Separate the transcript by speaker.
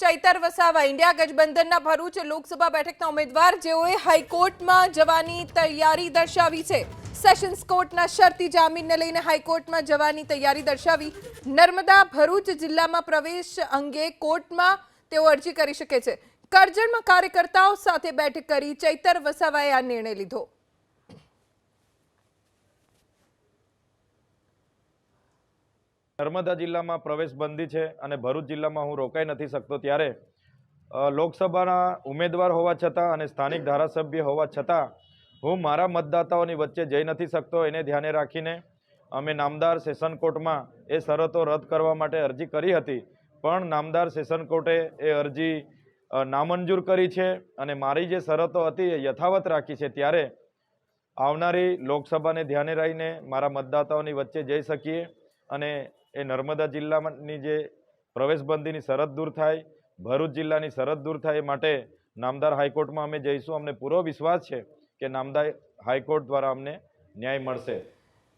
Speaker 1: Chaitar Vasava, India ગઠબંધનના ભરૂચ લોકસભા બેઠકના ઉમેદવાર, જેઓએ હાઈકોર્ટમાં જવાની તૈયારી દર્શાવી છે. સેશન્સ કોર્ટના શરતી જામીનને લઈને હાઈકોર્ટમાં જવાની તૈયારી દર્શાવી નર્મદા ભરૂચ જિલ્લામાં પ્રવેશ અંગે કોર્ટમાં તેઓ અરજી કરી શકે છે. કરજણમાં કાર્યકર્તાઓ સાથે બેઠક કરી ચૈતર વસાવાએ આ નિર્ણય લીધો.
Speaker 2: નર્મદા જિલ્લામાં પ્રવેશ બંધી છે અને ભરૂચ જિલ્લામાં હું રોકાઈ નથી શકતો ત્યારે લોકસભાના ઉમેદવાર હોવા છતાં અને સ્થાનિક ધારાસભ્ય હોવા છતાં, હું મારા મતદાતાઓની વચ્ચે જઈ નથી શકતો. એને ધ્યાને રાખીને અમે નામદાર સેશન કોર્ટમાં એ શરતો રદ કરવા માટે અરજી કરી હતી. પણ નામદાર સેશન કોર્ટે એ અરજી નામંજૂર કરી છે અને મારી જે શરતો હતી એ યથાવત રાખી છે. ત્યારે આવનારી લોકસભાને ધ્યાને રહીને મારા મતદાતાઓની વચ્ચે જઈ શકીએ અને એ નર્મદા જિલ્લાની જે પ્રવેશબંધીની શરત દૂર થાય, ભરૂચ જિલ્લાની શરત દૂર થાય એ માટે નામદાર હાઈકોર્ટમાં અમે જઈશું. અમને પૂરો વિશ્વાસ છે કે નામદાર હાઈકોર્ટ દ્વારા અમને ન્યાય મળશે.